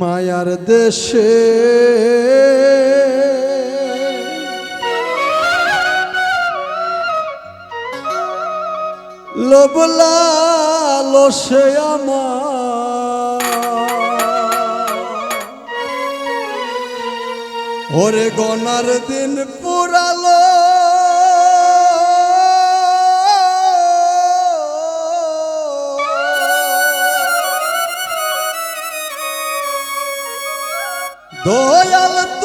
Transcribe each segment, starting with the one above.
মায়ার দেশে। লবলাল সে আমার। ওরে গনার দিন દોયલ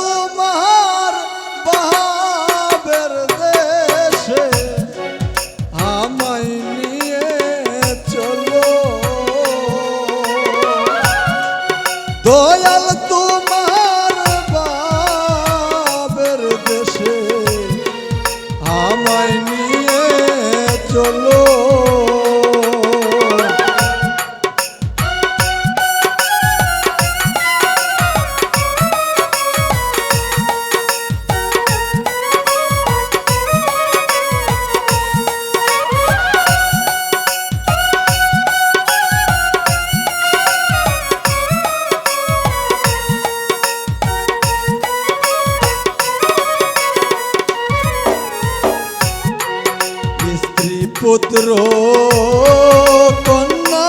পুত্র কন্যা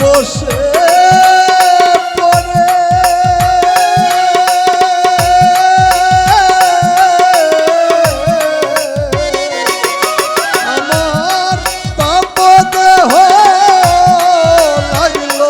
বসে পড়ে। আমার পাপ দেহ লাগল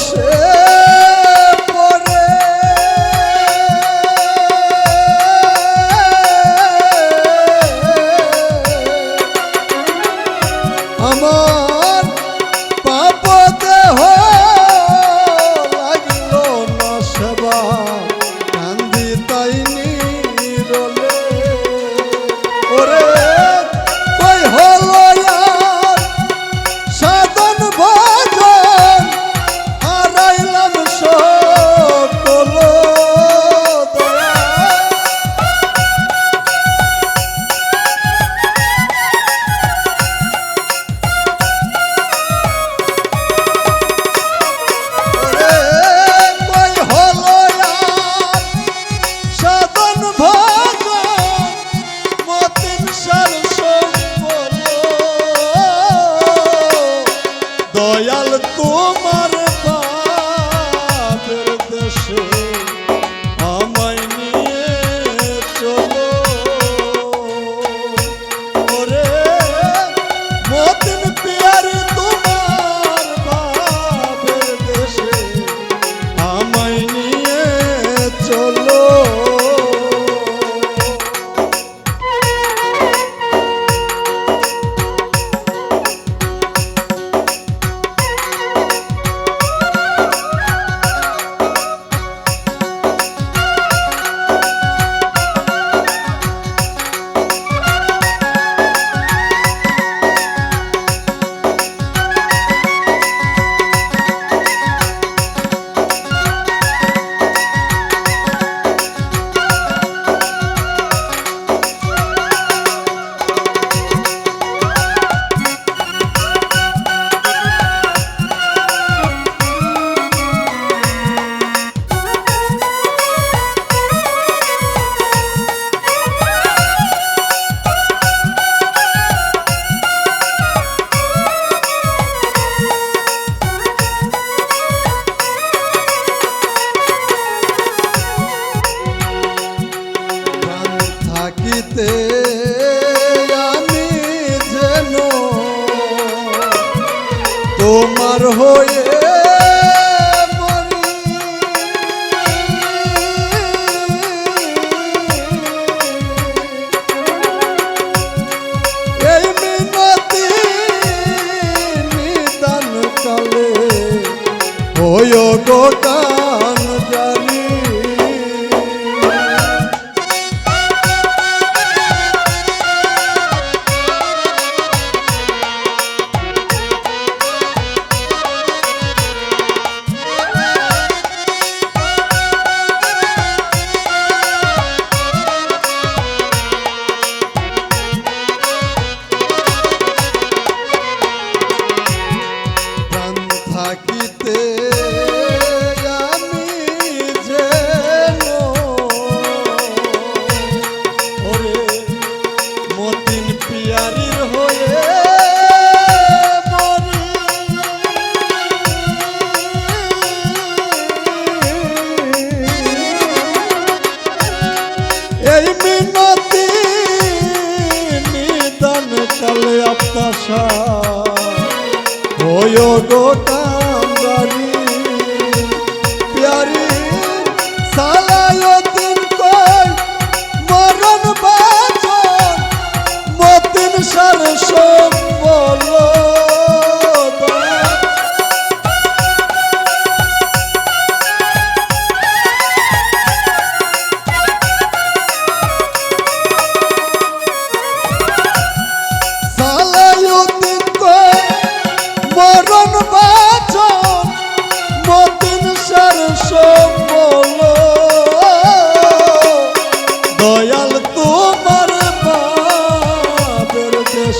বসে আশা। হয়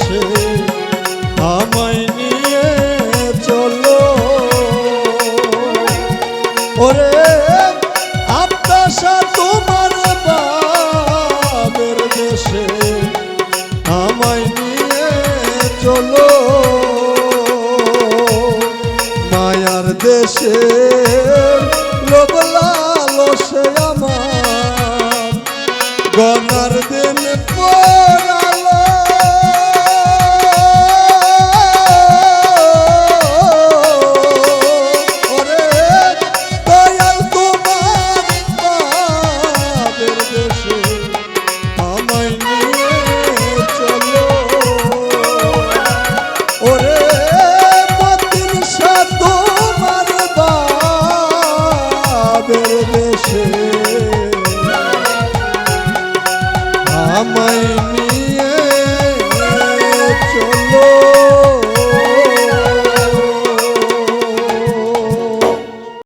ভালোবাসে আমায়